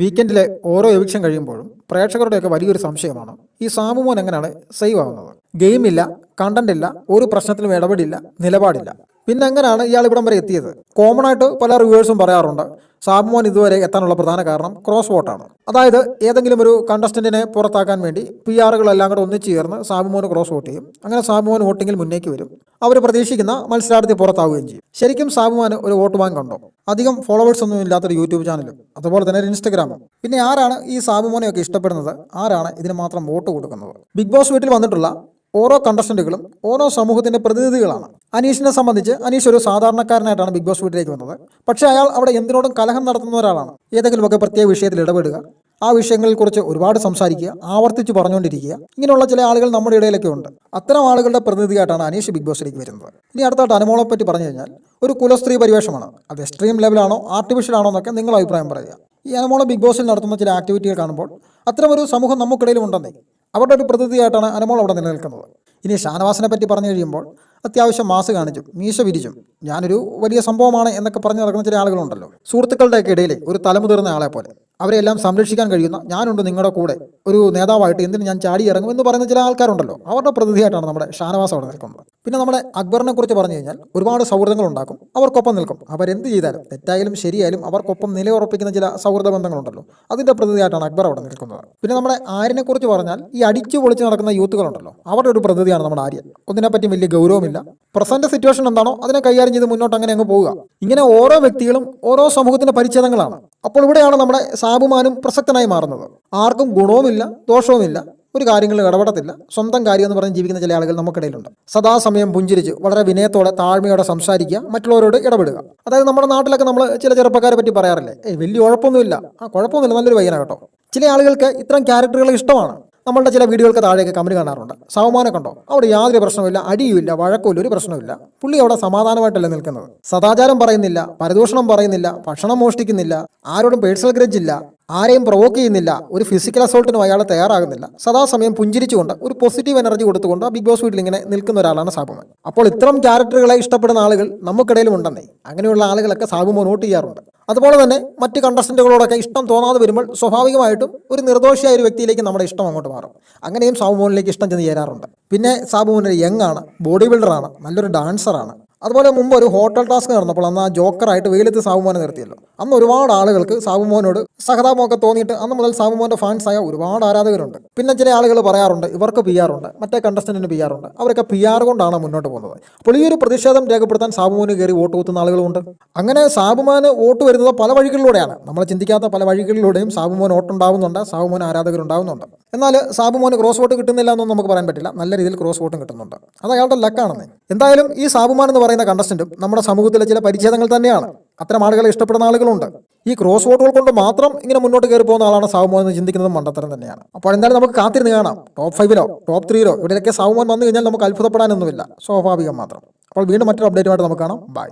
വീക്കെൻഡിലെ ഓരോ എവിക്ഷൻ കഴിയുമ്പോഴും പ്രേക്ഷകരുടെയൊക്കെ വലിയൊരു സംശയമാണ്. ഈ സാമുമോൻ എങ്ങനെയാണ് സേവ് ആവുന്നത്? ഗെയിമില്ല കണ്ടന്റ് ഇല്ല ഒരു പ്രശ്നത്തിലും ഇടപെടില്ല നിലപാടില്ല. പിന്നെ എങ്ങനെയാണ് ഇയാൾ ഇവിടം വരെ എത്തിയത്? കോമൺ ആയിട്ട് പല റിവേഴ്സും പറയാറുണ്ട് സാബുമോൻ ഇതുവരെ എത്താനുള്ള പ്രധാന കാരണം ക്രോസ് വോട്ടാണ് അതായത് ഏതെങ്കിലും ഒരു കണ്ടസ്റ്റന്റിനെ പുറത്താക്കാൻ വേണ്ടി പി ആറുകളെല്ലാം കൂടെ ഒന്നിച്ചു ചേർന്ന് സാബുമോന് ക്രോസ് വോട്ട് ചെയ്യും. അങ്ങനെ സാബുമോൻ വോട്ടിങ്ങിൽ മുന്നേക്ക് വരും. അവർ പ്രതീക്ഷിക്കുന്ന മത്സരാർത്ഥി പുറത്താവുകയും ചെയ്യും. ശരിക്കും സാബുമാന് ഒരു വോട്ട് ബാങ്ക് ഉണ്ടോ? അധികം ഫോളോവേഴ്സ് ഒന്നും ഇല്ലാത്തൊരു യൂട്യൂബ് ചാനലും അതുപോലെ തന്നെ ഒരു ഇൻസ്റ്റഗ്രാമും പിന്നെ ആരാണ് ഈ സാബുമോനെയൊക്കെ ഇഷ്ടപ്പെടുന്നത്? ആരാണ് ഇതിന് മാത്രം വോട്ട് കൊടുക്കുന്നത്? ബിഗ് ബോസ് വീട്ടിൽ വന്നിട്ടുള്ള ഓരോ കണ്ടസ്റ്റന്റുകളും ഓരോ സമൂഹത്തിന്റെ പ്രതിനിധികളാണ്. അനീഷിനെ സംബന്ധിച്ച് അനീഷ് ഒരു സാധാരണക്കാരനായിട്ടാണ് ബിഗ് ബോസ് വീട്ടിലേക്ക് വന്നത്. പക്ഷേ അയാൾ അവിടെ എന്തിനോടും കലഹം നടത്തുന്ന ഒരാളാണ്. ഏതെങ്കിലുമൊക്കെ പ്രത്യേക വിഷയത്തിൽ ഇടപെടുക ആ വിഷയങ്ങളെ കുറിച്ച് ഒരുപാട് സംസാരിക്കുക ആവർത്തിച്ച് പറഞ്ഞുകൊണ്ടിരിക്കുക ഇങ്ങനെയുള്ള ചില ആളുകൾ നമ്മുടെ ഇടയിലൊക്കെ ഉണ്ട്. അത്തരം ആളുകളുടെ പ്രതിനിധിയായിട്ടാണ് അനീഷ് ബിഗ് ബോസിലേക്ക് വരുന്നത്. ഇനി അടുത്തായിട്ട് അനുമോളെ പറ്റി പറഞ്ഞു കഴിഞ്ഞാൽ ഒരു കുലസ്ത്രീ പരിവേഷമാണ്. അത് എക്സ്ട്രീം ലെവലാണോ ആർട്ടിഫിഷ്യൽ ആണോ എന്നൊക്കെ നിങ്ങൾ അഭിപ്രായം പറയുക. ഈ അനുമോളെ ബിഗ് ബോസിൽ നടത്തുന്ന ചില ആക്ടിവിറ്റികൾ കാണുമ്പോൾ അത്തരം ഒരു സമൂഹം നമുക്കിടയിലും ഉണ്ടെന്നേ അവരുടെ ഒരു പ്രതിനിധിയായിട്ടാണ് അനുമോൾ അവിടെ നിലനിൽക്കുന്നത്. ഇനി ഷാനവാസിനെ പറ്റി പറഞ്ഞു കഴിയുമ്പോൾ അത്യാവശ്യം മാസ് കാണിച്ചും മീശ വിരിച്ചും ഞാനൊരു വലിയ സംഭവമാണ് എന്നൊക്കെ പറഞ്ഞു നടക്കുന്ന ചില ആളുകളുണ്ടല്ലോ. സുഹൃത്തുക്കളുടെയൊക്കെ ഇടയിൽ ഒരു തലമുതിർന്ന ആളെ പോലെ. അവരെല്ലാം സംരക്ഷിക്കാൻ കഴിയുന്ന ഞാനുണ്ട് നിങ്ങളുടെ കൂടെ. ഒരു നേതാവായിട്ട് എന്തിന് ഞാൻ ചാടി ഇറങ്ങും എന്ന് പറയുന്ന ചില ആൾക്കാരുണ്ടല്ലോ. അവരുടെ പ്രതിനിധിയായിട്ടാണ് നമ്മുടെ ഷാനവാസ് അവിടെ നിൽക്കുന്നത്. പിന്നെ നമ്മുടെ അക്ബറിനെ കുറിച്ച് പറഞ്ഞു കഴിഞ്ഞാൽ ഒരുപാട് സൗഹൃദങ്ങൾ ഉണ്ടാക്കും അവർക്കൊപ്പം നിൽക്കും. അവരെന്ത് ചെയ്താലും തെറ്റായാലും ശരിയായാലും അവർക്കൊപ്പം നിലയുറപ്പിക്കുന്ന ചില സൗഹൃദ ബന്ധങ്ങളുണ്ടല്ലോ അതിന്റെ പ്രതിനിധിയായിട്ടാണ് അക്ബർ അവിടെ നിൽക്കുന്നത്. പിന്നെ നമ്മുടെ ആര്യനെ കുറിച്ച് പറഞ്ഞാൽ ഈ അടിച്ചു പൊളിച്ച് നടക്കുന്ന യൂത്തുകളുണ്ടല്ലോ അവരുടെ ഒരു പ്രതിനിധിയാണ് നമ്മുടെ ആര്യൻ. ഒന്നിനെപ്പറ്റി വലിയ ഗൗരവമില്ല. പ്രസന്റ് സിറ്റുവേഷൻ എന്താണോ അതിനെ കൈകാര്യം ചെയ്ത് മുന്നോട്ട് അങ്ങനെ അങ്ങ് പോവുക. ഇങ്ങനെ ഓരോ വ്യക്തികളും ഓരോ സമൂഹത്തിന്റെ പരിച്ഛേദങ്ങളാണ്. അപ്പോൾ ഇവിടെയാണ് നമ്മുടെ സാബുമാനും പ്രസക്തനായി മാറുന്നത്. ആർക്കും ഗുണവുമില്ല ദോഷവുമില്ല. ഒരു കാര്യങ്ങളിൽ ഇടപെടത്തില്ല. സ്വന്തം കാര്യം എന്ന് പറഞ്ഞ് ജീവിക്കുന്ന ചില ആളുകൾ നമുക്കിടയിലുണ്ട്. സദാസമയം പുഞ്ചിരിച്ച് വളരെ വിനയത്തോടെ താഴ്മയോടെ സംസാരിക്കുക മറ്റുള്ളവരോട് ഇടപെടുക. അതായത് നമ്മുടെ നാട്ടിലൊക്കെ നമ്മൾ ചില ചെറുപ്പക്കാരെ പറ്റി പറയാറില്ലേ? ഏയ് വലിയ കുഴപ്പമൊന്നുമില്ല. ആ കുഴപ്പമൊന്നുമില്ല. നല്ലൊരു പയ്യനാണ് കേട്ടോ. ചില ആളുകൾക്ക് ഇത്തരം ക്യാരക്ടറുകൾ ഇഷ്ടമാണ്. നമ്മളുടെ ചില വീഡിയോകൾക്ക് താഴെയൊക്കെ കമന്റ് കാണാറുണ്ട്. സൗമാനം കണ്ടോ? അവിടെ യാതൊരു പ്രശ്നമില്ല അടിയുമില്ല. വഴക്കുമില്ല. ഒരു പ്രശ്നമില്ല പുള്ളി അവിടെ സമാധാനമായിട്ടല്ല നിൽക്കുന്നത്? സദാചാരം പറയുന്നില്ല. പരദൂഷണം പറയുന്നില്ല. ഭക്ഷണം മോഷ്ടിക്കുന്നില്ല. ആരോടും പേഴ്സണൽ ഗ്രഡ്ജ് ഇല്ല. ആരെയും പ്രൊവോക്ക് ചെയ്യുന്നില്ല. ഒരു ഫിസിക്കൽ അസോൾട്ടിനും അയാൾ തയ്യാറാകുന്നില്ല. സദാസമയം പുഞ്ചിരിച്ചുകൊണ്ട് ഒരു പോസിറ്റീവ് എനർജി കൊടുത്തുകൊണ്ട് ബിഗ് ബോസ് വീട്ടിൽ ഇങ്ങനെ നിൽക്കുന്ന ഒരാളാണ് സാബുമോൻ. അപ്പോൾ ഇത്തരം ക്യാരക്ടറുകളെ ഇഷ്ടപ്പെടുന്ന ആളുകൾ നമുക്കിടയിലും ഉണ്ടെന്നേ. അങ്ങനെയുള്ള ആളുകളൊക്കെ സാബുമോൻ വോട്ട് ചെയ്യാറുണ്ട്. അതുപോലെ തന്നെ മറ്റ് കണ്ടസ്റ്റന്റുകളോടൊക്കെ ഇഷ്ടം തോന്നാതെ വരുമ്പോൾ സ്വാഭാവികമായിട്ടും ഒരു നിർദോഷിയായ ഒരു വ്യക്തിയിലേക്ക് നമ്മുടെ ഇഷ്ടം അങ്ങോട്ട് മാറും. അങ്ങനെയും സാബുമോനിലേക്ക് ഇഷ്ടം ചെന്ന് ചേരാറുണ്ട്. പിന്നെ സാബുമോൻ യങ് ആണ് ബോഡി ബിൽഡറാണ് നല്ലൊരു ഡാൻസറാണ് അതുപോലെ മുമ്പ് ഒരു ഹോട്ടൽ ടാസ്ക് നടന്നപ്പോൾ അന്ന് ആ ജോക്കറായിട്ട് വെയിലത്ത് സാബുമോനെ നിർത്തിയല്ലോ. അന്ന് ഒരുപാട് ആളുകൾക്ക് സാബുമോനോട് സഹതാപമൊക്കെ തോന്നിയിട്ട് അന്ന് മുതൽ സാബുമോന്റെ ഫാൻസായ ഒരുപാട് ആരാധകരുണ്ട്. പിന്നെ ചില ആളുകൾ പറയാറുണ്ട് ഇവർക്ക് പി ആർ ഉണ്ട് മറ്റേ കണ്ടസ്റ്റന്റിന് പി ആർ ഉണ്ട്. അവരൊക്കെ പി ആർ കൊണ്ടാണ് മുന്നോട്ട് പോകുന്നത്. അപ്പോൾ ഈ ഒരു പ്രതിഷേധം രേഖപ്പെടുത്താൻ സാബുമോന് കയറി വോട്ട് കുത്തുന്ന ആളുകളുണ്ട് അങ്ങനെ സാബുമോന് വോട്ട് വരുന്നത് പല വഴികളിലൂടെയാണ്. നമ്മൾ ചിന്തിക്കാത്ത പല വഴികളിലൂടെയും സാബുമോൻ വോട്ടുണ്ടാവുന്നുണ്ട് സാബുമോൻ ആരാധകരുണ്ടാവുന്നുണ്ട്. എന്നാൽ സാബുമോന് ക്രോസ് വോട്ട് കിട്ടുന്നില്ല എന്നൊന്നും നമുക്ക് പറയാൻ പറ്റില്ല. നല്ല രീതിയിൽ ക്രോസ് വോട്ടും കിട്ടുന്നുണ്ട്. അത് അയാളുടെ ലക്കാണെന്ന് എന്തായാലും ഈ സാബുമാൻ എന്ന് പറയുന്ന കണ്ടസ്റ്റന്റും നമ്മുടെ സമൂഹത്തിലെ ചില പരിച്ഛേദങ്ങൾ തന്നെയാണ്. അത്തരം ആളുകളെ ഇഷ്ടപ്പെടുന്ന ആളുകളുണ്ട്. ഈ ക്രോസ് വോട്ടുകൾ കൊണ്ട് മാത്രം ഇങ്ങനെ മുന്നോട്ട് കയറി പോകുന്ന ആളാണ് സാവുമോൻ എന്ന് ചിന്തിക്കുന്നത് മണ്ടത്തരം തന്നെയാണ്. അപ്പോൾ എന്തായാലും നമുക്ക് കാത്തിരുന്ന് കാണാം. ടോപ്പ് ഫൈവിലോ ടോപ്പ് ത്രീയിലോ ഇവിടെയൊക്കെ സാവുമോൻ വന്നു കഴിഞ്ഞാൽ നമുക്ക് അത്ഭുതപ്പെടാനൊന്നുമില്ല. സ്വാഭാവികം മാത്രം. അപ്പോൾ വീണ്ടും മറ്റൊരു അപ്ഡേറ്റുമായിട്ട് നമുക്ക് കാണാം. ബൈ